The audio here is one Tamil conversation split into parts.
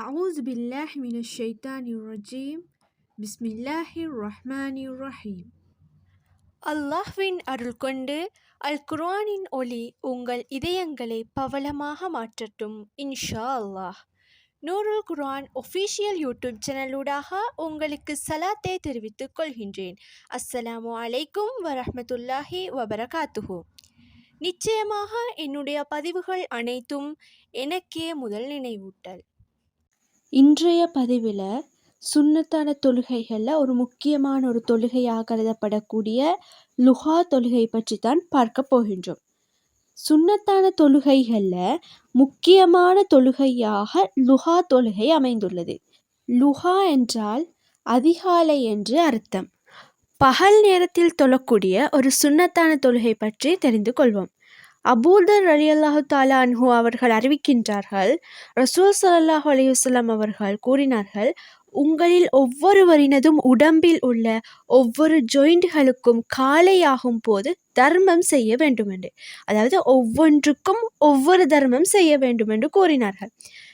أعوذ بالله من الشيطان الرجيم بسم الله الرحمن الرحيم அல்லாஹ்வின் அருள் கொண்டு அல் குர்ஆனின் ஒளி உங்கள் இதயங்களை பவளமாக மாற்றட்டும் இன்ஷா அல்லாஹ் நூருல் குர்ஆன் ஒஃபிஷியல் யூடியூப் சேனலூடாக உங்களுக்கு சலாத்தை தெரிவித்துக் கொள்கின்றேன் அஸ்ஸலாமு அலைக்கும் வரஹ்மத்துல்லாஹி வபரகாத்துஹு நிச்சயமாக என்னுடைய பதிவுகள் அனைத்தும் எனக்கே முதல் நினைவூட்டல் இன்றைய பதிவில் சுண்ணத்தான தொழுகைகளில் ஒரு முக்கியமான ஒரு தொழுகையாக கருதப்படக்கூடிய லுஹா தொழுகை பற்றி தான் பார்க்க போகின்றோம். சுண்ணத்தான தொழுகைகளில் முக்கியமான தொழுகையாக லுஹா தொழுகை அமைந்துள்ளது. லுஹா என்றால் அதிகாலை என்று அர்த்தம். பகல் நேரத்தில் தொழக்கூடிய ஒரு சுண்ணத்தான தொழுகை பற்றி தெரிந்து கொள்வோம். அபூதர் அலி அல்லாஹு தாலா அன்ஹு அவர்கள் அறிவிக்கின்றார்கள் ரசூல் ஸல்லல்லாஹு அலையுஸ்லாம் அவர்கள் கூறினார்கள் உங்களில் ஒவ்வொருவரினதும் உடம்பில் உள்ள ஒவ்வொரு ஜாயிண்ட்களுக்கும் காலையாகும் போது தர்மம் செய்ய வேண்டும் என்று அதாவது ஒவ்வொன்றுக்கும் ஒவ்வொரு தர்மம் செய்ய வேண்டும் என்று கூறினார்கள்.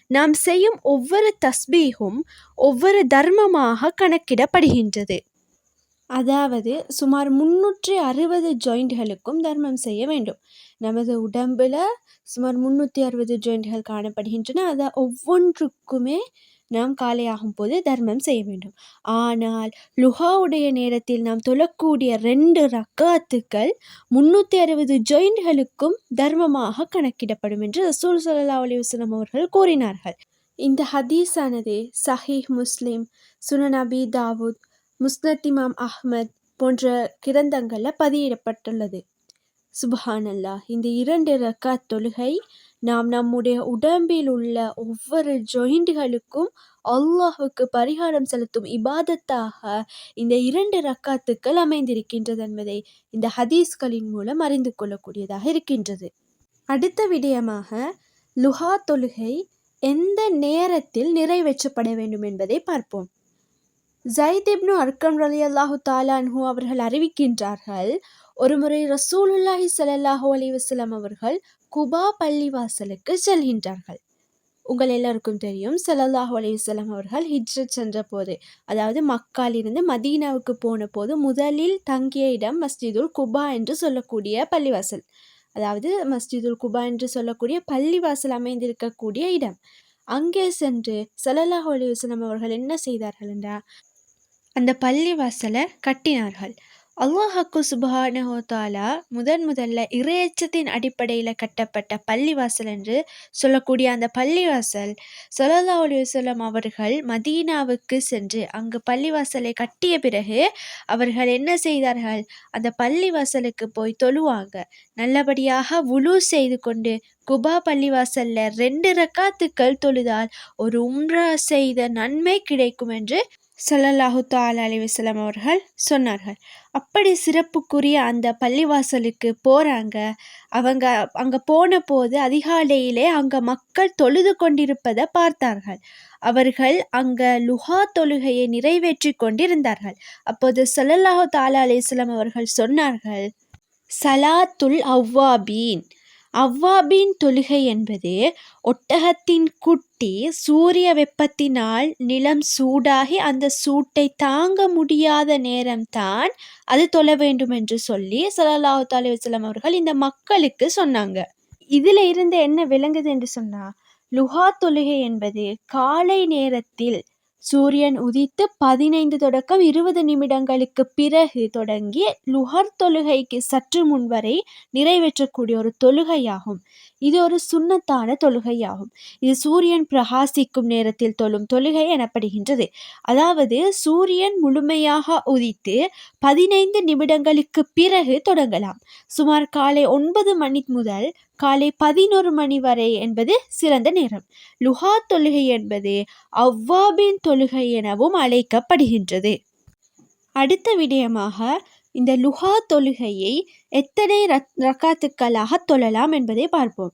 நாம் செய்யும் ஒவ்வொரு தஸ்பீகும் ஒவ்வொரு தர்மமாக கணக்கிடப்படுகின்றது. அதாவது சுமார் முன்னூற்றி அறுபது ஜாயிண்ட்களுக்கும் தர்மம் செய்ய வேண்டும். நமது உடம்பில் சுமார் முந்நூற்றி அறுபது ஜாயிண்ட்கள் காணப்படுகின்றன. அதை ஒவ்வொன்றுக்குமே நாம் காலையாகும் போது தர்மம் செய்ய வேண்டும். ஆனால் லுஹாவுடைய நேரத்தில் நாம் தொழக்கூடிய ரெண்டு ரக்காத்துக்கள் முன்னூற்றி அறுபது ஜாயிண்ட்களுக்கும் தர்மமாக கணக்கிடப்படும் என்று ரசூல் சல்லா அலி அவர்கள் கூறினார்கள். இந்த ஹதீஸானது சஹீஹ் முஸ்லிம் சுனநபி தாவூத் முஸ்னத் இமாம் அஹ்மத் போன்ற கிரந்தங்களில் பதியிடப்பட்டுள்ளது. சுபஹானல்லா இந்த இரண்டு ரக்காத் தொழுகை நாம் நம்முடைய உடம்பில் உள்ள ஒவ்வொரு ஜொயிண்டுகளுக்கும் அல்லாஹுக்கு பரிகாரம் செலுத்தும் இபாதத்தாக இந்த இரண்டு ரக்காத்துக்கள் அமைந்திருக்கின்றது என்பதை இந்த ஹதீஸ்களின் மூலம் அறிந்து கொள்ளக்கூடியதாக இருக்கின்றது. அடுத்த விடயமாக லுஹா தொழுகை எந்த நேரத்தில் நிறைவேற்றப்பட வேண்டும் என்பதை பார்ப்போம். ஜைத் அர்க்கம் ரலி அல்லாஹு தாலான்ஹூ அவர்கள் அறிவிக்கின்றார்கள் ஒருமுறை ரசூலுல்லாஹி ஸல்லல்லாஹு அலிவசலம் அவர்கள் குபா பள்ளிவாசலுக்கு செல்கின்றார்கள். உங்கள் எல்லாருக்கும் தெரியும் ஸல்லல்லாஹு அலிவசலம் அவர்கள் ஹிஜ்ரத் சென்ற போது அதாவது மக்காலிருந்து மதீனாவுக்கு போன போது முதலில் தங்கிய இடம் மஸ்ஜிதுல் குபா என்று சொல்லக்கூடிய பள்ளிவாசல். அதாவது மஸ்ஜிதுல் குபா என்று சொல்லக்கூடிய பள்ளிவாசல் அமைந்திருக்கக்கூடிய இடம். அங்கே சென்று ஸல்லல்லாஹு அலிவசலம் அவர்கள் என்ன செய்தார்கள் என்றால் அந்த பள்ளிவாசலை கட்டினார்கள். அல்லாஹக்கு சுபஹானஹோதாலா முதன் முதல்ல இறையச்சத்தின் அடிப்படையில் கட்டப்பட்ட பள்ளிவாசல் என்று சொல்லக்கூடிய அந்த பள்ளிவாசல் சொல்லல்லா அலுவலம் அவர்கள் மதீனாவுக்கு சென்று அங்கு பள்ளிவாசலை கட்டிய பிறகு அவர்கள் என்ன செய்தார்கள்? அந்த பள்ளிவாசலுக்கு போய் தொழுவாங்க. நல்லபடியாக உழு செய்து கொண்டு குபா பள்ளிவாசலில் ரெண்டு ரக்காத்துக்கள் தொழுதால் ஒரு உம்ரா செய்த நன்மை கிடைக்கும் என்று சல்லல்லாஹு தாலா அலி வசலம் அவர்கள் சொன்னார்கள். அப்படி சிறப்புக்குரிய அந்த பள்ளிவாசலுக்கு போகிறாங்க அவங்க அங்கே போன போது அதிகாலையிலே அங்கே மக்கள் தொழுது கொண்டிருப்பதை பார்த்தார்கள். அவர்கள் அங்கே லுஹா தொழுகையை நிறைவேற்றி கொண்டிருந்தார்கள். அப்போது சல்லல்லாஹு தாலா அலிஸ்லாம் அவர்கள் சொன்னார்கள் சலாத்துல் அவ்வாபீன். அவ்வாபின் தொழுகை என்பது ஒட்டகத்தின் குட்டி சூரிய வெப்பத்தினால் நிலம் சூடாகி அந்த சூட்டை தாங்க முடியாத நேரம்தான் அது தொழ வேண்டும் என்று சொல்லி சல்லாஹூ தாலி அவர்கள் இந்த மக்களுக்கு சொன்னாங்க. இதில் இருந்து என்ன விளங்குது என்று சொன்னால் லுஹா தொழுகை என்பது காலை நேரத்தில் சூரியன் உதித்து பதினைந்து தொடக்கம் இருபது நிமிடங்களுக்கு பிறகு தொடங்கி லுஹர் தொழுகைக்கு சற்று முன் வரை நிறைவேற்றக்கூடிய ஒரு தொழுகையாகும். இது ஒரு சுண்ணத்தான தொழுகையாகும். இது சூரியன் பிரகாசிக்கும் நேரத்தில் தொழும் தொழுகை எனப்படுகின்றது. அதாவது சூரியன் முழுமையாக உதித்து பதினைந்து நிமிடங்களுக்கு பிறகு தொடங்கலாம். சுமார் காலை ஒன்பது மணி முதல் காலை பதினோரு மணி வரை என்பது சிறந்த நேரம். லுஹா தொழுகை என்பது அவ்வாபின் தொழுகை எனவும் அழைக்கப்படுகின்றது. அடுத்த விடயமாக இந்த லுஹா தொழுகையை எத்தனை ரக்காத்துக்களாக தொழலாம் என்பதை பார்ப்போம்.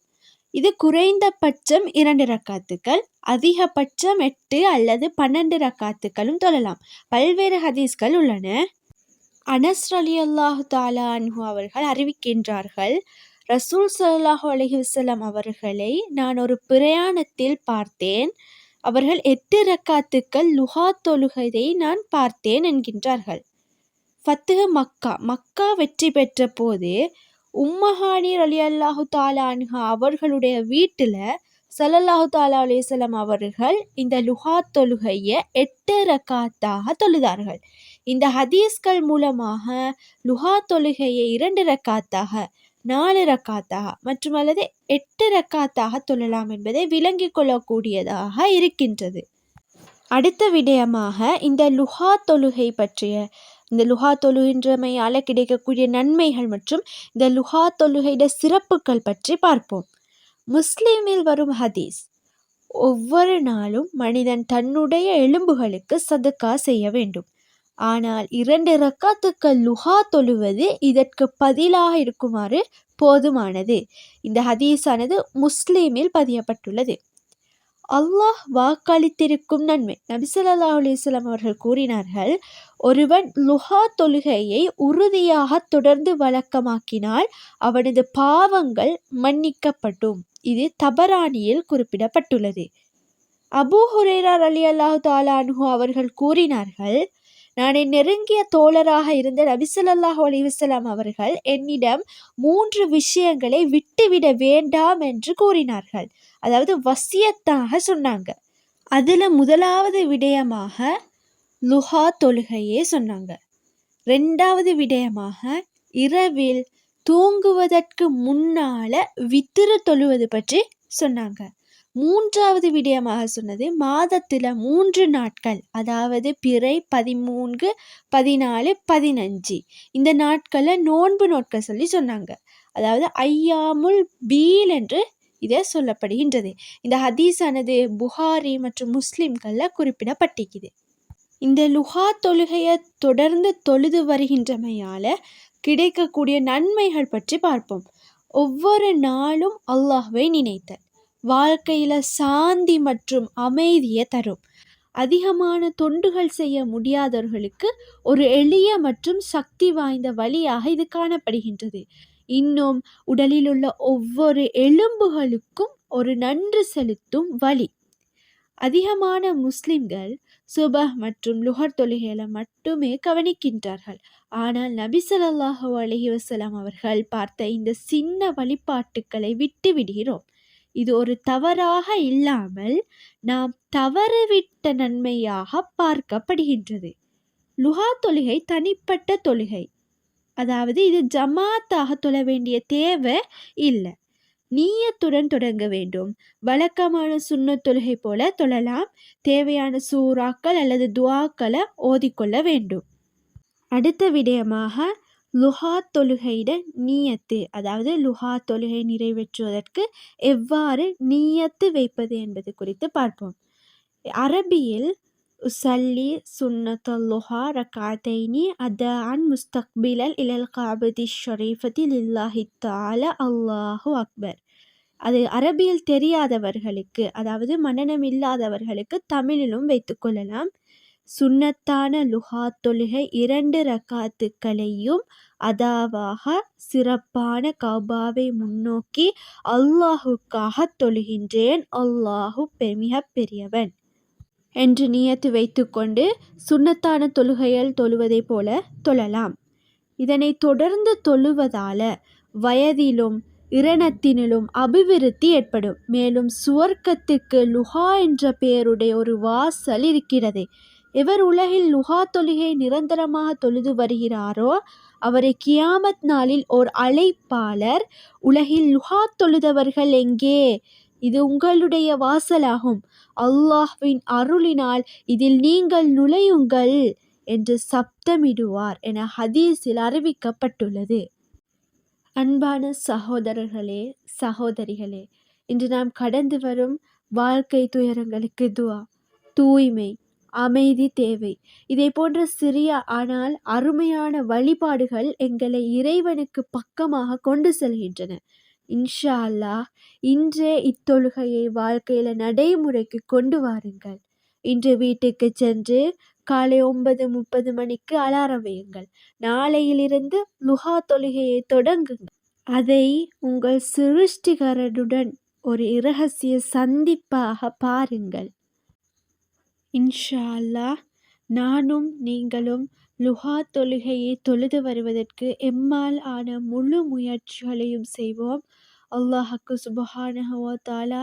இது குறைந்தபட்சம் இரண்டு ரக்காத்துக்கள் அதிகபட்சம் எட்டு அல்லது பன்னெண்டு ரக்காத்துக்களும் தொழலாம். பல்வேறு ஹதீஸ்கள் உள்ளன. அனஸ் அலி அல்லாஹு தாலா அன்ஹு அவர்கள் அறிவிக்கின்றார்கள் ரசூல் சல்லாஹூ அலஹி வசலம் அவர்களை நான் ஒரு பிரயாணத்தில் பார்த்தேன். அவர்கள் எட்டு ரக்காத்துக்கள் லுஹா தொழுகையை நான் பார்த்தேன் என்கின்றார்கள். ஃபத்துஹ மக்கா மக்கா வெற்றி பெற்ற போது உம்மஹானி அலி அல்லாஹு தாலான்ஹா அவர்களுடைய வீட்டில் சல்லல்லாஹு தாலா அலிசல்லாம் அவர்கள் இந்த லுஹா தொழுகையை எட்டு ரக்காத்தாக தொழுதார்கள். இந்த ஹதீஸ்கள் மூலமாக லுஹா தொழுகையை இரண்டு ரக்காத்தாக நாலு ரக்காத்தாக மற்றும் அல்லது எட்டு ரக்காத்தாக தொழலாம் என்பதை விளங்கிக் கொள்ளக்கூடியதாக இருக்கின்றது. அடுத்த விடயமாக இந்த லுஹா தொழுகை பற்றிய இந்த லுஹா தொழுகின்றமையால் கிடைக்கக்கூடிய நன்மைகள் மற்றும் இந்த லுஹா தொழுகையிட சிறப்புகள் பற்றி பார்ப்போம். முஸ்லீமில் வரும் ஹதீஸ் ஒவ்வொரு நாளும் மனிதன் தன்னுடைய எலும்புகளுக்கு சதுக்கா செய்ய வேண்டும். ஆனால் இரண்டு ரக்காத்துக்கள் லுஹா தொழுவது இதற்கு பதிலாக இருக்குமாறு போதுமானது? இந்த ஹதீஸானது முஸ்லீமில் பதியப்பட்டுள்ளது. அல்லாஹ் வாக்களித்திருக்கும் நன்மை. நபிசல்லா அலிஸ்லாம் அவர்கள் கூறினார்கள் ஒருவன் லுஹா தொழுகையை உறுதியாக தொடர்ந்து வழக்கமாக்கினால் அவனது பாவங்கள் மன்னிக்கப்படும் இது தபரானியில் குறிப்பிடப்பட்டுள்ளது. அபூ ஹுரேரார் அலி அல்லாஹு தாலானு அவர்கள் கூறினார்கள் நான் என் நெருங்கிய தோழராக இருந்த நபிசல்லாஹ் அலிவசலாம் அவர்கள் என்னிடம் மூன்று விஷயங்களை விட்டுவிட வேண்டாம் என்று கூறினார்கள். அதாவது வசியத்தாக சொன்னாங்க. அதில் முதலாவது விடயமாக லுஹா தொழுகையே சொன்னாங்க. ரெண்டாவது விடயமாக இரவில் தூங்குவதற்கு முன்னால வித்திரு தொழுவது பற்றி சொன்னாங்க. மூன்றாவது விடயமாக சொன்னது மாதத்தில் மூன்று நாட்கள் அதாவது பிறை பதிமூன்று பதினாலு பதினஞ்சு. இந்த நாட்களை நோன்பு நோட்கள் சொல்லி சொன்னாங்க. அதாவது ஐயாமுல் பீல் என்று இதை சொல்லப்படுகின்றது. இந்த ஹதீஸானது புகாரி மற்றும் முஸ்லிம்களில் குறிப்பிடப்பட்டிருக்குது. இந்த லுஹா தொழுகையை தொடர்ந்து தொழுது வருகின்றமையால் கிடைக்கக்கூடிய நன்மைகள் பற்றி பார்ப்போம். ஒவ்வொரு நாளும் அல்லாஹ்வை நினைத்தல். வாழ்க்கையில் சாந்தி மற்றும் அமைதியை தரும். அதிகமான தொண்டுகள் செய்ய முடியாதவர்களுக்கு ஒரு எளிய மற்றும் சக்தி வாய்ந்த வழியாக இது காணப்படுகின்றது. இன்னும் உடலில் உள்ள ஒவ்வொரு எலும்புகளுக்கும் ஒரு நன்று செலுத்தும் வழி. அதிகமான முஸ்லிம்கள் சுபஹ் மற்றும் லுஹர் தொழுகைகளை மட்டுமே கவனிக்கின்றார்கள். ஆனால் நபி ஸல்லல்லாஹு அலைஹி அவர்கள் பார்த்த இந்த சின்ன வழிபாட்டுக்களை விட்டு விடுகிறோம் இது ஒரு தவறாக இல்லாமல் நாம் தவறவிட்ட நன்மையாக பார்க்கப்படுகின்றது. லுஹா தொழுகை தனிப்பட்ட தொழுகை. அதாவது இது ஜமாத்தாக தொழ வேண்டிய தேவை இல்லை. நீயத்துடன் தொடங்க வேண்டும். வழக்கமான சுண்ண தொழுகை போல தொழலாம். தேவையான சூறாக்கள் அல்லது துவாக்களை ஓதிக்கொள்ள வேண்டும். அடுத்த விடயமாக லுஹா தொழுகையிட நீயத்து அதாவது லுஹா தொழுகை நிறைவேற்றுவதற்கு எவ்வாறு நீயத்து வைப்பது என்பது குறித்து பார்ப்போம். அரபியில் உசல்லி சுன்னத்தல் லுஹா ரக்காத்தைனி அதான் முஸ்தக்பிலல் இலல் காபதி ஷரீஃபதி லில்லாஹி தால அல்லாஹு அக்பர். அது அரபியில் தெரியாதவர்களுக்கு அதாவது மனநம் இல்லாதவர்களுக்கு தமிழிலும் வைத்துக்கொள்ளலாம் சுன்னத்தான லுஹா தொழுகை இரண்டு ரக்காத்துக்களையும் அதாவாக சிறப்பான கௌபாவை முன்னோக்கி அல்லாஹுக்காக தொழுகின்றேன். அல்லாஹு மிக பெரியவன். என்று நியத்து வைத்துக்கொண்டு சுண்ணத்தான தொழுகையில் தொழுவதைப் போல தொழலாம். இதனை தொடர்ந்து தொழுவதால வயதிலும் இரணத்தினிலும் அபிவிருத்தி ஏற்படும். மேலும் சுவர்க்கத்துக்கு லுஹா என்ற பெயருடைய ஒரு வாசல் இருக்கிறது எவர் உலகில் லுஹா தொழுகை நிரந்தரமாக தொழுது வருகிறாரோ அவரை கியாமத் நாளில் ஓர் அழைப்பாளர். உலகில் லுஹா தொழுதவர்கள் எங்கே? இது உங்களுடைய வாசலாகும். அல்லாஹ்வின் அருளினால் இதில் நீங்கள் நுழையுங்கள் என்று சப்தமிடுவார் என ஹதீஸில் அறிவிக்கப்பட்டுள்ளது. அன்பான சகோதரர்களே சகோதரிகளே இன்று நாம் கடந்து வரும் வாழ்க்கை துயரங்களுக்கு துவா. தூய்மை அமைதி தேவை. இதை போன்ற சிறிய ஆனால் அருமையான வழிபாடுகள் எங்களை இறைவனுக்கு பக்கமாக கொண்டு செல்கின்றன. இன்ஷா அல்லாஹ் இன்றே இத்தொழுகையை வாழ்க்கையில் நடைமுறைக்கு கொண்டு வாருங்கள். இன்று வீட்டுக்கு சென்று காலை ஒன்பது முப்பது மணிக்கு அலாரம் வையுங்கள். நாளையிலிருந்து லுஹா தொழுகையை தொடங்குங்கள். அதை உங்கள் சிருஷ்டிகரனுடன் ஒரு இரகசிய சந்திப்பாக பாருங்கள். இன்ஷா அல்லாஹ் நானும் நீங்களும் லுஹா தொழுகையை தொழுது வருவதற்கு எம்மால் ஆன முழு முயற்சிகளையும் செய்வோம். அல்லாஹக்கு சுபஹானஹு தாலா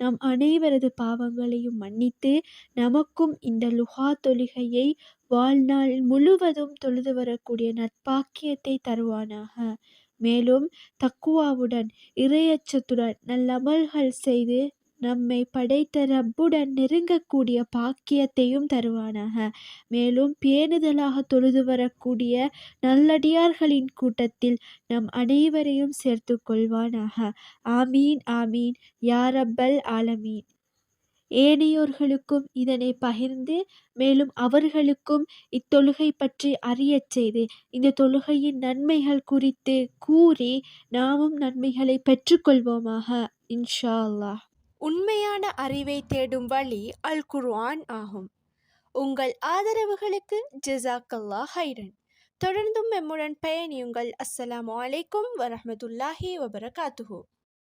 நம் அனைவரது பாவங்களையும் மன்னித்து நமக்கும் இந்த லுஹா தொழுகையை வாழ்நாள் முழுவதும் தொழுது வரக்கூடிய நற்பாக்கியத்தை தருவானாக. மேலும் தக்குவாவுடன் இறையச்சத்துடன் நல்லமல்கள் செய்து நம்மை படைத்த ரப்புடன் நெருங்கக்கூடிய பாக்கியத்தையும் தருவானாக. மேலும் பேணுதலாக தொழுது வரக்கூடிய நல்லடியார்களின் கூட்டத்தில் நம் அனைவரையும் சேர்த்து கொள்வானாக. ஆமீன் ஆமீன். யாரப்பல் ஆலமீன். ஏனையோர்களுக்கும் இதனை பகிர்ந்து மேலும் அவர்களுக்கும் இத்தொழுகை பற்றி அறியச் செய்து இந்த தொழுகையின் நன்மைகள் குறித்து கூறி நாமும் நன்மைகளை பெற்றுக்கொள்வோமாக இன்ஷா அல்லாஹ். உண்மையான அறிவை தேடும் வழி அல் குர்ஆன் ஆகும். உங்கள் ஆதரவுகளுக்கு ஜஸாக்கல்லா ஹைரன் தொடர்ந்தும் எம்முடன் பயணியுங்கள். அஸ்ஸலாமு அலைக்கும் வரமத்துல்லாஹி வபரகாத்துஹூ.